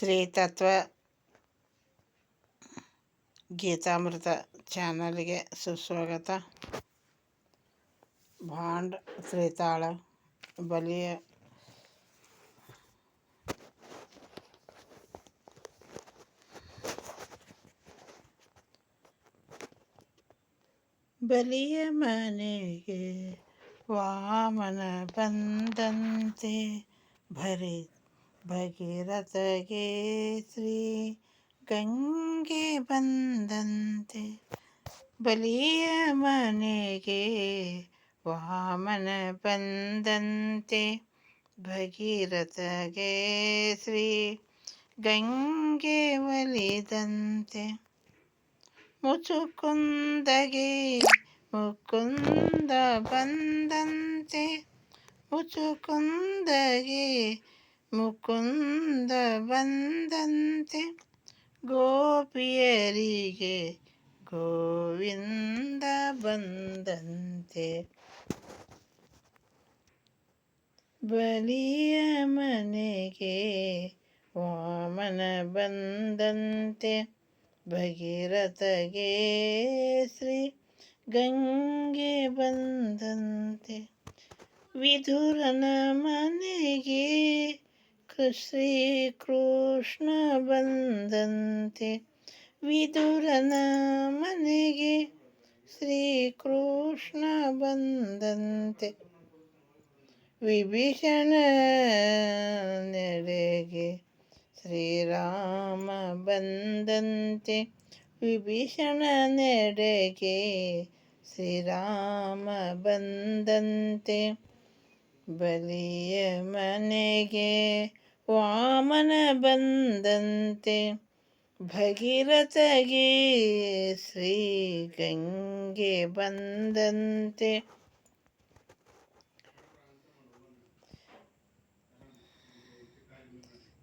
ಶ್ರೀ ತತ್ವ ಗೀತಾಮೃತ ಚಾನಲ್ಗೆ ಸುಸ್ವಾಗತ. ಭಾಂಡ್ ತ್ರಿತಾಳ ಬಲಿಯ ಬಲಿಯ ಮನೆಗೆ ವಾಮನ ಬಂದಂತೆ ಭರಿ ಭಗೀರಥಗೆ ಶ್ರೀ ಗಂಗೆ ಬಂದಂತೆ ಬಲಿಯ ಮನೆಗೆ ವಾಮನ ಬಂದಂತೆ ಭಗೀರಥಗೆ ಶ್ರೀ ಗಂಗೆ ಒಲಿದಂತೆ ಮುಚುಕುಂದಗೆ ಮುಕುಂದ ಬಂದಂತೆ ಮುಚುಕುಂದಗೆ ಮುಕುಂದ ಬಂದಂತೆ ಗೋಪಿಯರಿಗೆ ಗೋವಿಂದ ಬಂದಂತೆ. ಬಲಿಯ ಮನೆಗೆ ವಾಮನ ಬಂದಂತೆ ಭಗೀರಥಗೆ ಶ್ರೀ ಗಂಗೆ ಬಂದಂತೆ. ವಿಧುರನ ಮನೆಗೆ ಶ್ರೀ ಕೃಷ್ಣ ಬಂದಂತೆ ವಿದುರನ ಮನೆಗೆ ಶ್ರೀ ಕೃಷ್ಣ ಬಂದಂತೆ ವಿಭೀಷಣ ನೆಡೆಗೆ ಶ್ರೀರಾಮ ಬಂದಂತೆ ವಿಭೀಷಣ ನೆಡೆಗೆ ಶ್ರೀರಾಮ ಬಂದಂತೆ ಬಲಿಯ ಮನೆಗೆ ವಾಮನ ಬಂದಂತೆ ಭಗೀರಥಗೆ ಶ್ರೀ ಗಂಗೆ ಬಂದಂತೆ.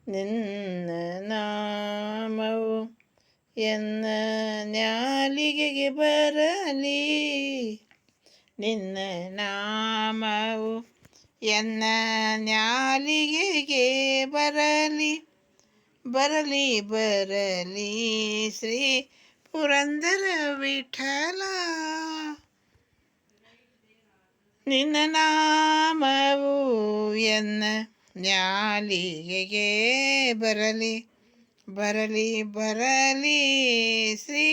ನಿನ್ನ ನಾಮವು ಎನ್ನ ನ್ಯಾಲಿಗೆಗೆ ಬರಲಿ. ನಿನ್ನ ನಾಮವು ಎನ್ನ ನ್ಯಾಲಿಗೆಗೆ ಬರಲಿ ಬರಲಿ ಬರಲಿ ಶ್ರೀ ಪುರಂದರ ವಿಠಲ ನಿನ್ನ ನಾಮವು ಎನ್ನ ನ್ಯಾಲಿಗೆಗೆ ಬರಲಿ ಬರಲಿ ಬರಲಿ ಶ್ರೀ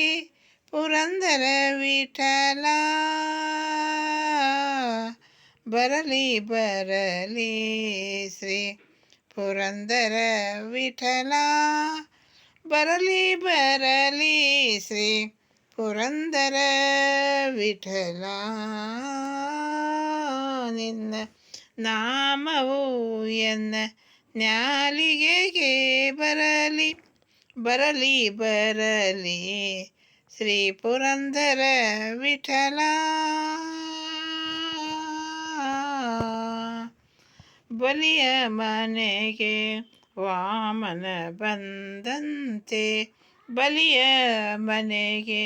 ಪುರಂದರ ವಿಠಲ ಬರಲಿ ಬರಲಿ ಶ್ರೀ ಪುರಂದರ ವಿಠಲ ಬರಲಿ ಬರಲಿ ಶ್ರೀ ಪುರಂದರ ವಿಠಲ ನಿನ್ನ ನಾಮವು ಎನ್ನ ನ್ಯಾಲಿಗೆಗೆ ಬರಲಿ ಬರಲಿ ಬರಲಿ ಶ್ರೀ ಪುರಂದರ ವಿಠಲ ಬಲಿಯ ಮನೆಗೆ ವಾಮನ ಬಂದಂತೆ ಬಲಿಯ ಮನೆಗೆ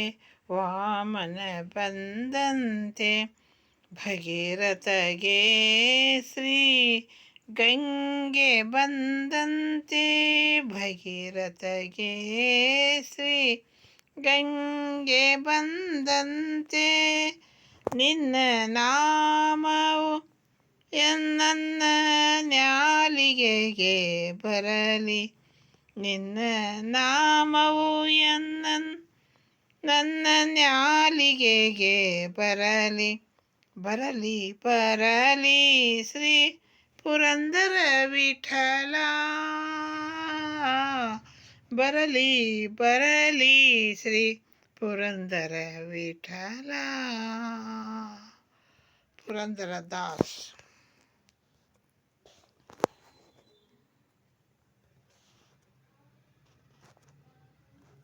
ವಾಮನ ಬಂದಂತೆ ಭಗೀರಥಗೆ ಶ್ರೀ ಗಂಗೆ ಬಂದಂತೆ ಭಗೀರಥಗೆ ಶ್ರೀ ಗಂಗೆ ಬಂದಂತೆ ನಿನ್ನ ನಾಮವು ಎನ್ನ ನ್ಯಾಲಿಗೆಗೆ ಬರಲಿ. ನಿನ್ನ ನಾಮವು ಎನ್ನ ನನ್ನ ನ್ಯಾಲಿಗೆಗೆ ಬರಲಿ. ಬರಲಿ ಬರಲಿ, ಶ್ರೀ ಪುರಂದರ ವಿಠಲ. ಬರಲಿ ಬರಲಿ, ಶ್ರೀ ಪುರಂದರ ವಿಠಲ. ಪುರಂದರ ದಾಸ್.